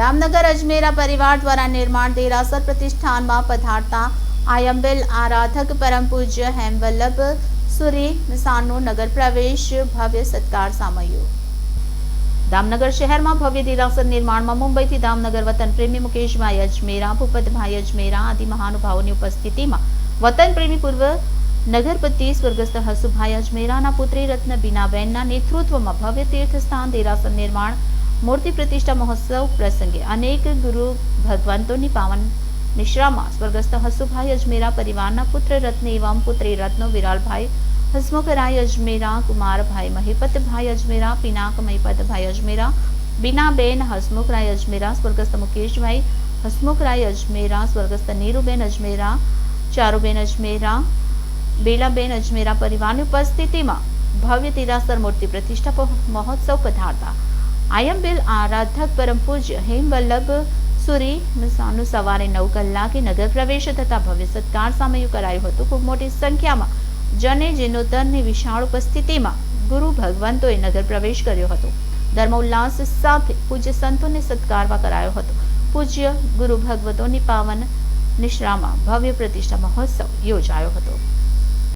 દામનગર અજમેરા પરિવાર દ્વારા નિર્માણ દેરાસર પ્રતિષ્ઠાનમાં પધારતા આયંબેલ આરાધક પરમ પૂજ્ય હેમવલ્લભ સુરી મિસાનનો નગર પ્રવેશ ભવ્ય સત્કાર સામયો. દામનગર શહેરમાં ભવ્ય દેરાસર નિર્માણમાં મુંબઈથી દામનગર વતન પ્રેમી મુકેશભાઈ અજમેરા, ભૂપતભાઈ અજમેરા આદિ મહાનુભાવોની ઉપસ્થિતિમાં વતન પ્રેમી પૂર્વ નગરપતિ સ્વર્ગસ્થ હસુભાઈ અજમેરાના પુત્રી રત્ન બીનાબેનના નેતૃત્વમાં ભવ્ય તીર્થસ્થાન દેરાસર નિર્માણ મૂર્તિ પ્રતિષ્ઠા મહોત્સવ પ્રસંગે અનેક ગુરુ ભગવંતોની પાવન નિશ્રામાં સ્વર્ગસ્થ હસુભાઈ અજમેરા પરિવારના પુત્ર રત્ન એવમ પુત્રી રત્નો વિરાલભાઈ, હસમુખરાય અજમેરા, કુમારભાઈ મહિપતભાઈ અજમેરા, પિનાક મહિપતભાઈ અજમેરા, બીનાબેન હસમુખરાય અજમેરા, સ્વર્ગસ્થ મુકેશભાઈ હસમુખરાય અજમેરા, સ્વર્ગસ્થ નીરુબેન અજમેરા, ચારુબેન અજમેરા, બેલાબેન અજમેરા પરિવારની ઉપસ્થિતિમાં ભવ્ય તિરાસર મૂર્તિ પ્રતિષ્ઠા મહોત્સવ પધારતા આયંબેલ આરાધક પરમ પૂજ્ય હેમવલ્લભ સુરી મિસાનું સવારે નવ કલાકે નગર પ્રવેશ થતા ભવ્ય સત્કાર સામયું કરાયું હતું. ખૂબ મોટી સંખ્યામાં જને જીર્ણોદ્ધારની વિશાળ ઉપસ્થિતિમાં ગુરુ ભગવંતોએ નગર પ્રવેશ કર્યો હતો. ધર્મોલ્લાસ સાથે પૂજ્ય સંતોને સત્કારવા કરાયો હતો. પૂજ્ય ગુરુ ભગવતોની પાવન નિશ્રામાં ભવ્ય પ્રતિષ્ઠા મહોત્સવ યોજાયો હતો.